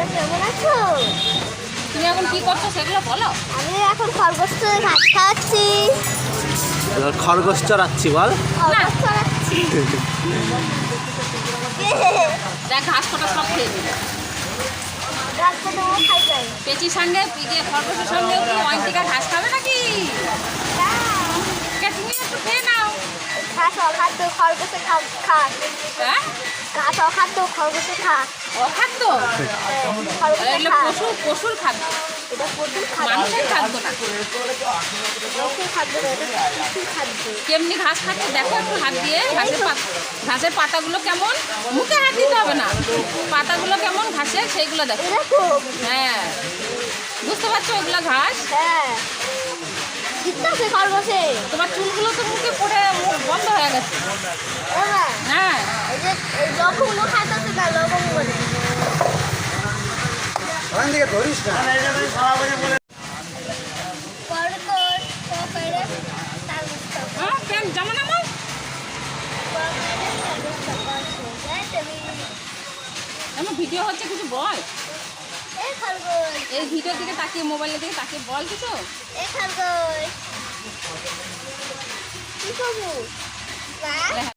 তোমরা কেমন আছো তুমি এখন কি করছ সেগুলো বলো। আমি এখন খরগোশ তো ঘাস খাওয়াচ্ছি। এবার খরগোশ চড়াচ্ছি বল। খরগোশ চড়াচ্ছি। দেখ ঘাস কটা সব খেয়ে তো খাই সঙ্গে ইয়ে খরগোশের সঙ্গে কি অয়ন্তিকা ঘাস খাবে নাকি? কে, তুমি একটু খেয়ে নাও। ঘাস খরগোশে খা। হ্যাঁ? ঘাস অখাদ্য এগুলো খাক পশু পশুর খাদ্য। এটা প্রচুর খাদ্য। মানুষের খাদ্য না। খাদ্য খাদ্য। কেমনি ঘাস খাচ্ছে? দেখো একটু হাত দিয়ে। ঘাসের পাতা ঘাসের পাতাগুলো কেমন? মুখে হাত দিতে হবে না। পাতাগুলো কেমন ঘাসের? সেইগুলো দেখো। হ্যাঁ। বুঝতে পারছ ওগুলো ঘাস? হ্যাঁ। তোমার চুলগুলো তো মুখে পড়ে মুখ বন্ধ হয়ে গেছে। হ্যাঁ। খাইতেছে না বলে ভিডিও হচ্ছে কিছু বল। এই ভিডিও দিকে তাকিয়ে মোবাইলের দিকে তাকিয়ে বল কিছু। কি করব